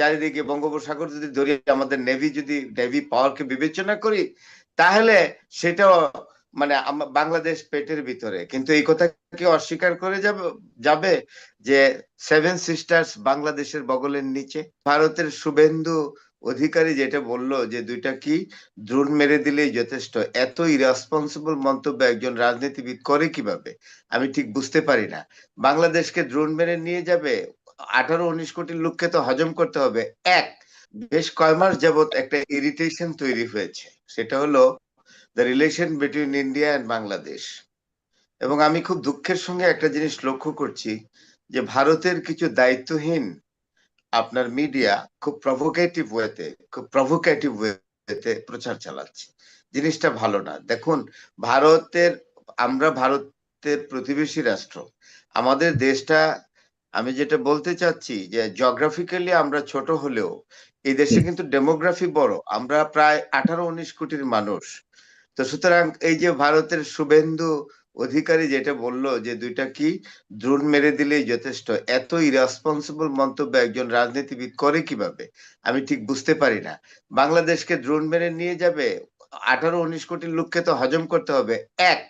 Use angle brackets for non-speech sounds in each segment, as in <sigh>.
চারিদিকে বঙ্গোপসাগর যদি ধরি, আমাদের নেভি যদি নেভি পাওয়ারকে বিবেচনা করি, তাহলে সেটাও মানে বাংলাদেশ পেটের ভিতরে। কিন্তু এই কথা কি অস্বীকার করে যাবে যে সেভেন সিস্টার্স বাংলাদেশের বগলের নিচে? ভারতের শুভেন্দু অধিকারী যেটা বলল যে দুইটা কি, দ্রোণ মেরে দিলেই যথেষ্ট। এত ইরেসপন্সিবল মন্তব্য একজন রাজনীতিবিদ করে কীভাবে? আমি ঠিক বুঝতে পারি না। বাংলাদেশকে দ্রোণ মেরে নিয়ে যাবে আঠারো উনিশ কোটি লোককে তো হজম করতে হবে। এক, বেশ কয় মাস যাবত একটা ইরিটেশন তৈরি হয়েছে। সেটা হলো the relation between India and Bangladesh এবং আমি খুব দুঃখের সঙ্গে একটা জিনিস লক্ষ্য করছি যে ভারতের কিছু দায়িত্বহীন আপনার মিডিয়া খুব প্রভোকেটিভ ওয়েতে খুব প্রভোকেটিভ ওয়েতে প্রচার চালাচ্ছে। জিনিসটা ভালো না। দেখুন, ভারতের, আমরা ভারতের প্রতিবেশী রাষ্ট্র, আমাদের দেশটা আমি যেটা বলতে চাচ্ছি যে জিওগ্রাফিক্যালি আমরা ছোট হলেও এই দেশে কিন্তু ডেমোগ্রাফি বড়। আমরা প্রায় আঠারো উনিশ কোটির মানুষ। তো সুতরাং এই যে ভারতের শুভেন্দু অধিকারী যেটা বলল যে দুইটা কি? দ্রোণ মেরে দিলেই যথেষ্ট। এত ইরেসপন্সিবল মন্তব্য একজন রাজনীতিবিদ করে কীভাবে? আমি ঠিক বুঝতে পারি না। বাংলাদেশকে দ্রোণ মেরে নিয়ে যাবে আঠারো উনিশ কোটি লোককে তো হজম করতে হবে। এক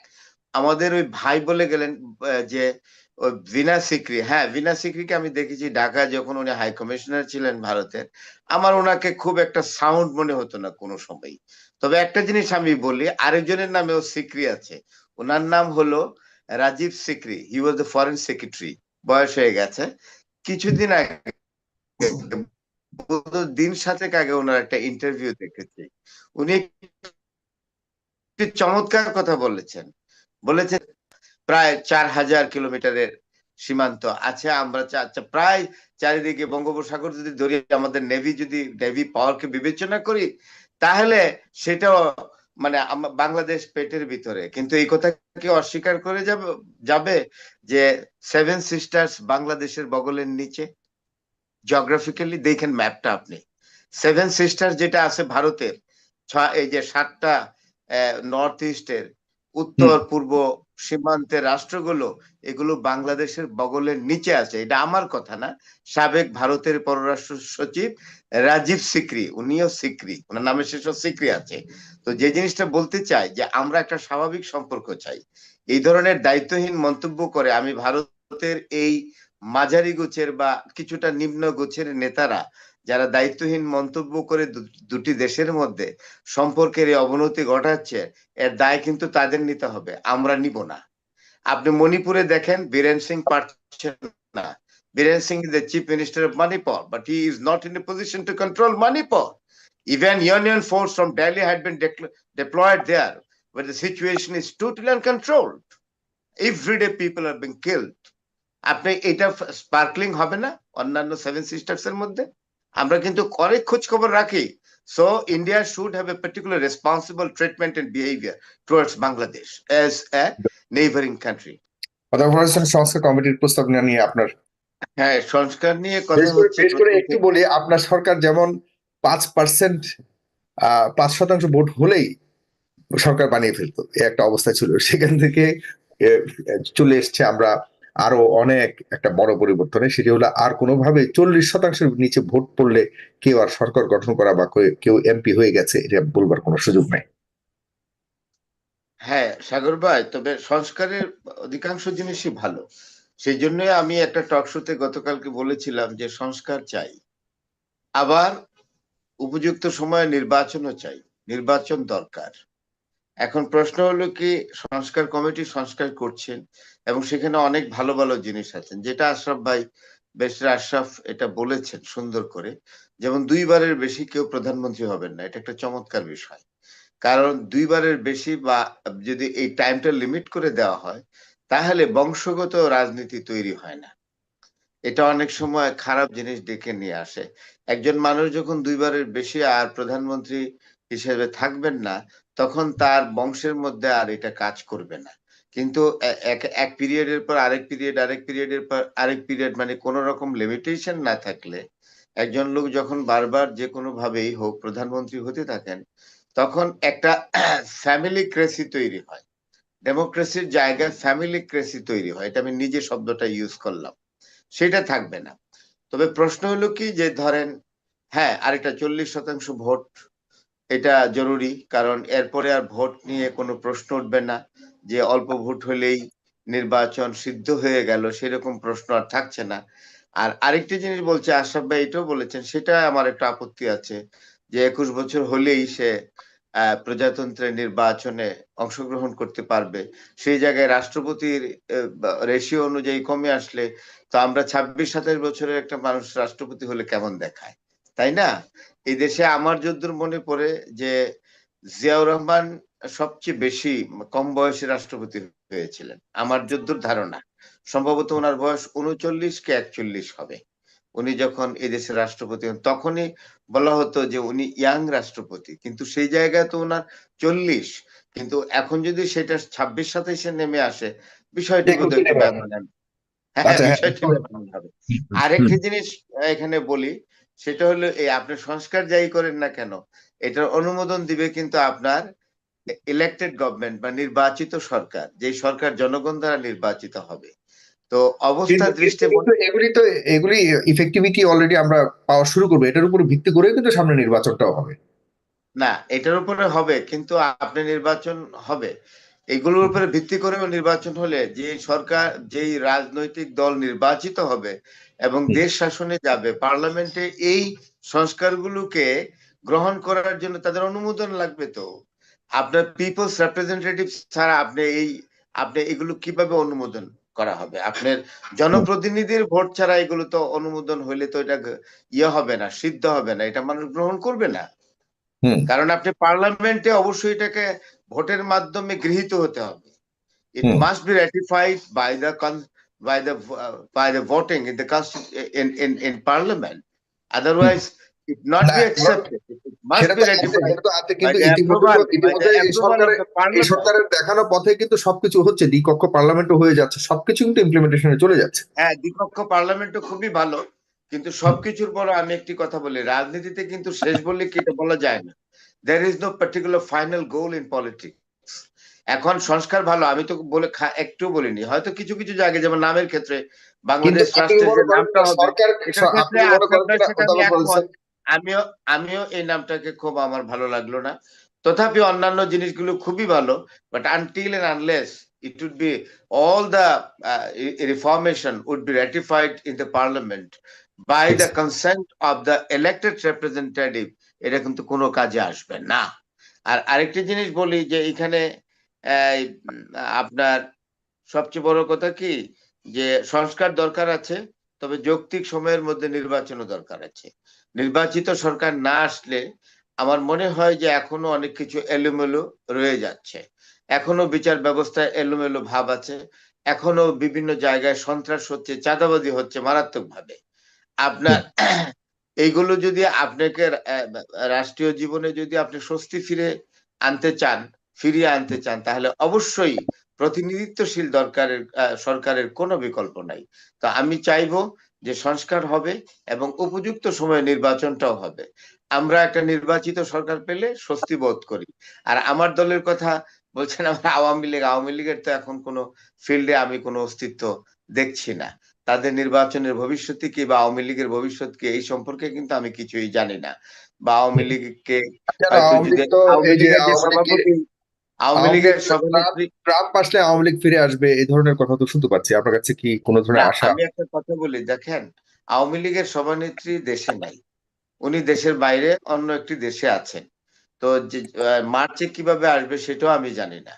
আমাদের ওই ভাই বলে গেলেন যে ভিনা সিক্রি হ্যাঁ ভিনা সিক্রিকে আমি দেখেছি ঢাকা যখন উনি হাই কমিশনার ছিলেন ভারতের, আমার ওনাকে খুব একটা সাউন্ড মনে হতো না কোনো সময় তবে একটা জিনিস আমি বলি, আরেকজনের নামেও সিক্রি আছে। ওনার নাম হলো Rajiv Sikri he was the foreign secretary বয়স হয়ে গেছে। কিছুদিন আগে দিন সাতেক আগে ওনার একটা ইন্টারভিউ দেখেছি। উনি চমৎকার কথা বলেছেন। বলেছেন প্রায় চার হাজার কিলোমিটারের সীমান্ত আছে। আমরা প্রায় চারিদিকে বঙ্গোপসাগর যদি ধরি আমাদের নেভি যদি নেভি পাওয়ারকে বিবেচনা করি তাহলে সেটাও মানে বাংলাদেশ পেটের ভিতরে। কিন্তু এই কথা কি অস্বীকার করে যাবে যাবে যে সেভেন সিস্টার্স বাংলাদেশের বগলের নিচে? জিওগ্রাফিক্যালি দেখেন ম্যাপটা আপনি। সেভেন সিস্টার যেটা আছে ভারতের ছ- এই যে সাতটা নর্থ ইস্টের উত্তর পূর্ব সীমান্তের রাষ্ট্রগুলো এগুলো বাংলাদেশের বগলের নিচে আছে। এটা আমার কথা না। সাবেক ভারতের পররাষ্ট্র সচিব রাজীব সিকরি, উনিও সিকরি, ওনার নামে শেষও সিকরি আছে। তো যে জিনিসটা বলতে চাই যে আমরা একটা স্বাভাবিক সম্পর্ক চাই। এই ধরনের দায়িত্বহীন মন্তব্য করে আমি ভারতের এই মাঝারি গোছের বা কিছুটা নিম্ন গোছের নেতারা যারা দায়িত্বহীন মন্তব্য করে দুটি দেশের মধ্যে সম্পর্কের এই অবনতি ঘটাচ্ছে এর দায় কিন্তু তাদের নিতে হবে আমরা নিব না আপনি মণিপুরে দেখেন বীরেন সিং পারছেন না Biren Singh is the chief minister of Manipur but he is not in a position to control Manipur even force from Delhi had been decla- deployed there, where the situation is totally uncontrolled. Every day people are being killed. আপনি এটা sparkling হবে না অন্যান্য seven sisters এর মধ্যে আমরা কিন্তু অনেক খোঁজ খবর রাখি so India should have a particular responsible treatment and behaviour towards Bangladesh as a neighbouring country সংস্কার কমিটির প্রস্তাবনা নিয়ে আপনার হ্যাঁ সংস্কার নিয়ে কথা হচ্ছে একটু বলি আপনার সরকার যেমন পাঁচ পার্সেন্ট পাঁচ শতাংশ ভোট হলেই সরকার বানিয়ে ফেলতো। একটা অবস্থা ছিল। সেখান থেকে চলে এসছে আমরা আরও অনেক একটা বড় পরিবর্তনে, সেটি হলো আর কোনোভাবে চল্লিশ শতাংশের নিচে ভোট পড়লে কেউ আর সরকার গঠন করা বা কেউ- এমপি হয়ে গেছে, এটা বলবার কোনো সুযোগ নাই। হ্যাঁ সাগর ভাই, তবে সংস্কারের অধিকাংশ জিনিসই ভালো। সেই জন্য আমি একটা টক শোতে গতকালকে বলেছিলাম যে সংস্কার চাই, আবার উপযুক্ত সময়ে নির্বাচনও চাই, নির্বাচন দরকার। এখন প্রশ্ন হলো কি, সংস্কার কমিটি সংস্কার করছেন এবং সেখানে অনেক ভালো ভালো জিনিস আছেন। যেটা আশরাফ ভাই বেশির আশরাফ এটা বলেছেন সুন্দর করে, যেমন দুইবারের বেশি কেউ প্রধানমন্ত্রী হবেন না, এটা একটা চমৎকার বিষয়। কারণ দুইবারের বেশি বা যদি এই টাইমটা লিমিট করে দেওয়া হয়, তাহলে বংশগত রাজনীতি তৈরি হয় না। এটা অনেক সময় খারাপ জিনিস ডেকে নিয়ে আসে। একজন মানুষ যখন দুইবারের বেশি আর প্রধানমন্ত্রী হিসেবে থাকবেন না তখন তার বংশের মধ্যে আর এটা কাজ করবে না। কিন্তু এক এক পিরিয়ডের পর আরেক পিরিয়ড আরেক পিরিয়ডের পর আরেক পিরিয়ড মানে কোন রকম লিমিটেশন না থাকলে একজন লোক যখন বারবার যে কোনো ভাবেই হোক প্রধানমন্ত্রী হতে থাকেন, তখন একটা ফ্যামিলি ক্রেসি তৈরি হয়। ডেমোক্রেসির জায়গায় ফ্যামিলি ক্রেসি তৈরি হয়। এটা আমি নিজে শব্দটা ইউজ করলাম। সেটা থাকবে না। তবে প্রশ্ন হলো কি যে ধরেন হ্যাঁ আরেকটা চল্লিশ শতাংশ ভোট এটা জরুরি, কারণ এরপরে আর ভোট নিয়ে কোনো প্রশ্ন উঠবে না, যে অল্প ভোট হলেই নির্বাচন সিদ্ধ হয়ে গেল, সেরকম প্রশ্ন আর থাকছে না। আর আরেকটি জিনিস বলছে আশরাফ ভাই, এটাও বলেছেন, সেটা আমার একটা আপত্তি আছে, যে একুশ বছর হলেই সে প্রজাতন্ত্রের নির্বাচনে অংশগ্রহণ করতে পারবে। সেই জায়গায় রাষ্ট্রপতির রেশিও অনুযায়ী কমে আসলে তো আমরা ছাব্বিশ, সাতাশ বছরের একটা মানুষ রাষ্ট্রপতি হলে কেমন দেখায়? তাই না? এই দেশে আমার যদ্দূর মনে পড়ে যে জিয়াউর রহমান সবচেয়ে বেশি কম বয়সে রাষ্ট্রপতি হয়েছিলেন আমার যদ্দূর ধারণা। সম্ভবত ওনার বয়স উনচল্লিশ কে একচল্লিশ হবে। উনি যখন এই দেশের রাষ্ট্রপতি হন তখনই বলা হতো যে উনি ইয়াং রাষ্ট্রপতি কিন্তু সেই জায়গায় তো ওনার চল্লিশ। কিন্তু এখন যদি সেটা ছাব্বিশ সাতাইশে নেমে আসে বিষয়টি হ্যাঁ আচ্ছা, হ্যাঁ। হবে। আরেকটি জিনিস এখানে বলি সেটা হলো এই আপনি সংস্কার যাই করেন না কেন এটার অনুমোদন দিবে কিন্তু আপনার ইলেক্টেড গভর্নমেন্ট বা নির্বাচিত সরকার যে সরকার জনগণ দ্বারা নির্বাচিত হবে। তো অবস্থা দৃষ্টি এগুলি তো এগুলি ইফেক্টিভিটি অলরেডি আমরা পাওয়া শুরু করব এটার উপর ভিত্তি করে কিন্তু সামনে নির্বাচনটাও হবে। না এটার উপরে হবে কিন্তু আপনি নির্বাচন হবে। এগুলোর উপরে ভিত্তি করেও নির্বাচন হলে যে সরকার যেই রাজনৈতিক দল নির্বাচিত হবে এবং দেশ শাসনে যাবে পার্লামেন্টে এই সংস্কারগুলোকে গ্রহণ করার জন্য তাদের অনুমোদন লাগবে তো? আপনার পিপলস রিপ্রেজেন্টেটিভ ছাড়া আপনি এই আপনি এগুলো কীভাবে অনুমোদন করা হবে? আপনার জনপ্রতিনিধির ভোট ছাড়া এগুলো তো অনুমোদন হইলে তো এটা ইয়ে হবে না সিদ্ধ হবে না এটা মানুষ গ্রহণ করবে না। কারণ আপনি পার্লামেন্টে অবশ্যই এটাকে ভোটের মাধ্যমে গৃহীত হতে হবে। It must be ratified by the by the by the voting in the in in in parliament otherwise it not be না, অ্যাকসেপ্টেড ইট মাস্ট সেটা বি তো রেটিফাইড তো আছে কিন্তু সরকারের দেখানো পথে কিন্তু সবকিছু হচ্ছে দ্বিকক্ষ পার্লামেন্টও হয়ে যাচ্ছে সবকিছু কিন্তু ইমপ্লিমেন্টেশনে চলে যাচ্ছে। হ্যাঁ দ্বিপক্ষ পার্লামেন্টও খুবই ভালো কিন্তু সবকিছুর পর আমি একটি কথা বলি রাজনীতিতে কিন্তু শেষ বললে কি বলা যায় না। There is no particular final goal in politics এখন সংস্কার ভালো আমি তো বলে একটু বলিনি। হয়তো কিছু কিছু জায়গায় যেমন নামের ক্ষেত্রে বাংলাদেশ আমিও আমিও এই নামটাকে খুব আমার ভালো লাগল না। তথাপি অন্যান্য জিনিসগুলো খুবই ভালো but until and unless it would be all the uh, reformation would be ratified in the parliament. By the consent of the elected representative এটা কিন্তু কোনো কাজে আসবে না। আর আরেকটি জিনিস বলি যে এখানে আপনার সবচেয়ে বড় কথা কি? যে সংস্কার দরকার আছে তবে যৌক্তিক সময়ের মধ্যে নির্বাচনও দরকার আছে। নির্বাচিত সরকার না আসলে আমার মনে হয় যে এখনও অনেক কিছু এলোমেলো রয়ে যাচ্ছে। এখনও বিচার ব্যবস্থায় এলোমেলো ভাব আছে। এখনও বিভিন্ন জায়গায় সন্ত্রাস হচ্ছে চাঁদাবাজি হচ্ছে মারাত্মক ভাবে আপনার <clears throat> এইগুলো যদি আপনাকে রাষ্ট্রীয় জীবনে যদি আপনি স্বস্তি ফিরে আনতে চান, ফিরিয়ে আনতে চান, তাহলে অবশ্যই প্রতিনিধিত্বশীল দরকারের সরকারের কোনো বিকল্প নাই। তো আমি চাইব যে সংস্কার হবে এবং উপযুক্ত সময়ে নির্বাচনটাও হবে। আমরা একটা নির্বাচিত সরকার পেলে স্বস্তি বোধ করি। আর আমার দলের কথা বলছেন আমরা আওয়ামী লীগ, আওয়ামী লীগের তো এখন কোনো ফিল্ডে আমি কোনো অস্তিত্ব দেখছি না। তাদের নির্বাচনের ভবিষ্যৎ কি বা আওয়ামী লীগের ভবিষ্যৎ কি এই সম্পর্কে কিন্তু আমি কিছুই জানি না। বা আওয়ামী লীগকে আওয়ামী তো আওয়ামী লীগের সভানেত্রী ট্রাম্প আসলে আওয়ামী লীগ ফিরে আসবে এই ধরনের কথা তো শুনতে পাচ্ছি। আপনার কাছে কি কোনো ধরনের আশা? আমি একটা কথা বলি দেখেন আওয়ামী লীগের সভানেত্রী দেশে নাই। উনি দেশের বাইরে অন্য একটি দেশে আছেন। তো মার্চে কীভাবে আসবে সেটাও আমি জানি না।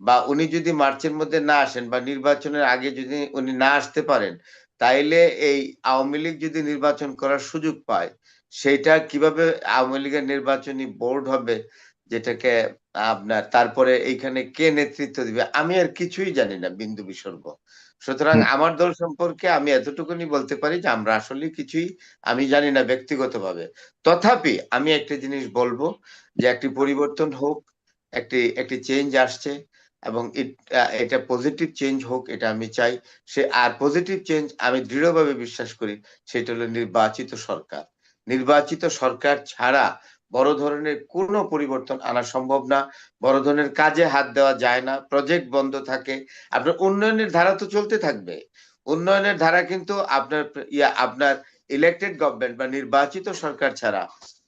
বা উনি যদি মার্চের মধ্যে না আসেন বা নির্বাচনের আগে যদি উনি না আসতে পারেন তাইলে এই আওয়ামী লীগ যদি নির্বাচন করার সুযোগ পায় সেটা কীভাবে আওয়ামী লীগের নির্বাচনী বোর্ড হবে যেটাকে আপনার তারপরে এইখানে কে নেতৃত্ব দিবে আমি আর কিছুই জানি না বিন্দু বিসর্গ। সুতরাং আমার দল সম্পর্কে আমি এতটুকুনি বলতে পারি যে আমরা আসলে কিছুই আমি জানি না ব্যক্তিগতভাবে। তথাপি আমি একটা জিনিস বলব যে একটি পরিবর্তন হোক একটি একটি চেঞ্জ আসছে এবং এটা পজিটিভ চেঞ্জ হোক, এটা আমি চাই। সে, আর পজিটিভ চেঞ্জ আমি দৃঢ়ভাবে বিশ্বাস করি, সেটা হলো নির্বাচিত সরকার। নির্বাচিত সরকার ছাড়া বড় ধরনের কোনো পরিবর্তন আনা সম্ভব না। বড় ধরনের কাজে হাত দেওয়া যায় না প্রজেক্ট বন্ধ থাকে। আপনার উন্নয়নের ধারা তো চলতে থাকবে। উন্নয়নের ধারা কিন্তু আপনার, ইয়া, আপনার ইলেকটেড গভর্নমেন্ট বা নির্বাচিত সরকার ছাড়া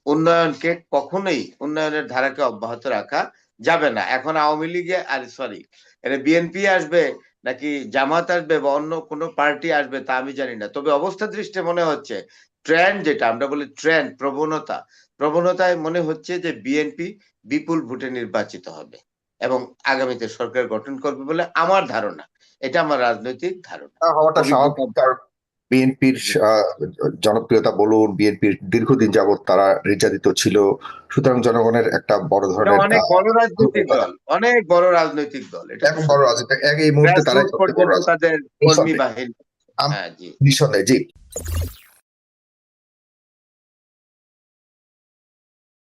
উন্নয়নকে কখনোই, উন্নয়নের ধারাকে অব্যাহত রাখা যাবে না। এখন আওয়ামী লীগে, আর সরি এটা বিএনপি আসবে নাকি জামাত আসবে বা অন্য কোনো পার্টি আসবে তা আমি জানি না। তবে অবস্থা দৃষ্টে মনে হচ্ছে ট্রেন্ড যেটা, আমরা বলি ট্রেন্ড প্রবণতা। প্রবণতায় মনে হচ্ছে যে বিএনপি বিপুল ভোটে নির্বাচিত হবে এবং আগামীতে সরকার গঠন করবে বলে আমার ধারণা। এটা আমার রাজনৈতিক ধারণা। বিএনপির জনপ্রিয়তা বলুন বিএনপির দীর্ঘদিন যাবৎ তারা নির্যাতিত ছিল। সুতরাং জনগণের একটা বড় ধরনের অনেক বড় রাজনৈতিক দল অনেক বড় রাজনৈতিক দল এটা বড় রাজনৈতিক এক এই মুহূর্তে রাজনীতি তাদের কর্মী বাহিনী। হ্যাঁ নিঃসন্দেহে জি।